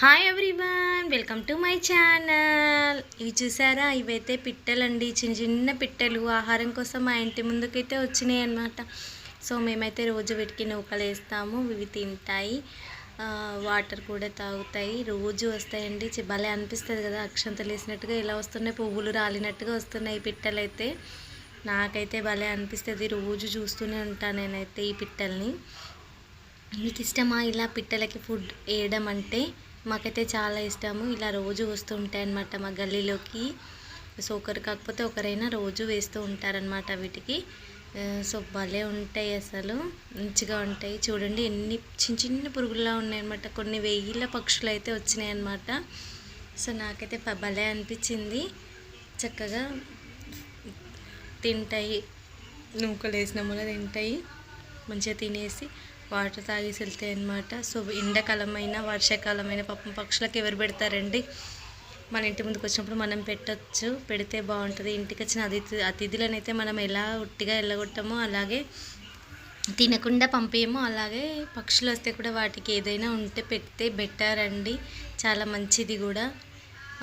Hi everyone welcome to my channel ఇవి చూసారా? ఇవైతే పిట్టలండి. చిన్న చిన్న పిట్టలు. ఆహారం కోసం మా ఇంటి ముందుకైతే వచ్చినాయి అన్నమాట. సో మేమైతే రోజు వీటికి నూకలు వేస్తాము. ఇవి తింటాయి. వాటర్ కూడా తాగుతాయి. రోజు వస్తాయండి. భలే అనిపిస్తుంది కదా? అక్షంతలు వేసినట్టుగా ఇలా వస్తున్నాయి? పువ్వులు రాలినట్టుగా వస్తున్నాయి ఈ నాకైతే భలే అనిపిస్తుంది. రోజు చూస్తూనే ఉంటాను నేనైతే ఈ పిట్టల్ని. మీకు ఇష్టమా ఇలా పిట్టలకి ఫుడ్ వేయడం అంటే? మాకైతే చాలా ఇష్టము. ఇలా రోజు వస్తూ ఉంటాయి అన్నమాట మా గల్లీలోకి. సో ఒకరు కాకపోతే ఒకరైనా రోజు వేస్తూ ఉంటారనమాట వీటికి. సో భలే ఉంటాయి అసలు. మంచిగా ఉంటాయి. చూడండి ఎన్ని చిన్న చిన్న పురుగుల్లా ఉన్నాయన్నమాట. కొన్ని వెయ్యిల పక్షులు అయితే వచ్చినాయి అన్నమాట సో నాకైతే భలే అనిపించింది. చక్కగా తింటాయి. నూకలు వేసిన తింటాయి. మంచిగా తినేసి వాటర్ తాగేసి వెళ్తాయి అనమాట సో ఎండాకాలమైన వర్షాకాలమైన పాపం పక్షులకు ఎవరు పెడతారండి? మన ఇంటి ముందుకు వచ్చినప్పుడు మనం పెట్టొచ్చు. పెడితే బాగుంటుంది. ఇంటికి వచ్చిన అతిథి అతిథులనైతే మనం ఎలా ఉట్టిగా వెళ్ళగొట్టామో అలాగే తినకుండా పంపేయము అలాగే పక్షులు వస్తే కూడా వాటికి ఏదైనా ఉంటే పెడితే బెటర్ అండి చాలా మంచిది కూడా.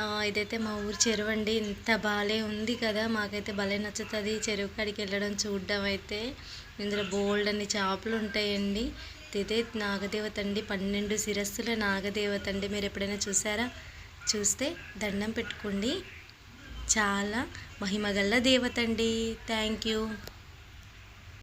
ఇదైతే మా ఊరు చెరువు అండి. ఇంత బాలే ఉంది కదా. మాకైతే భలే నచ్చుతుంది. చెరువు కాడికి వెళ్ళడం చూడడం అయితే. ఇందులో బోల్డ్ అన్ని చేపలు ఉంటాయండి. ఇదైతే నాగదేవత అండి. పన్నెండు శిరస్సుల నాగదేవత అండి. మీరు ఎప్పుడైనా చూసారా? చూస్తే దండం పెట్టుకోండి. చాలా మహిమగల్ల దేవత అండి. Thank you.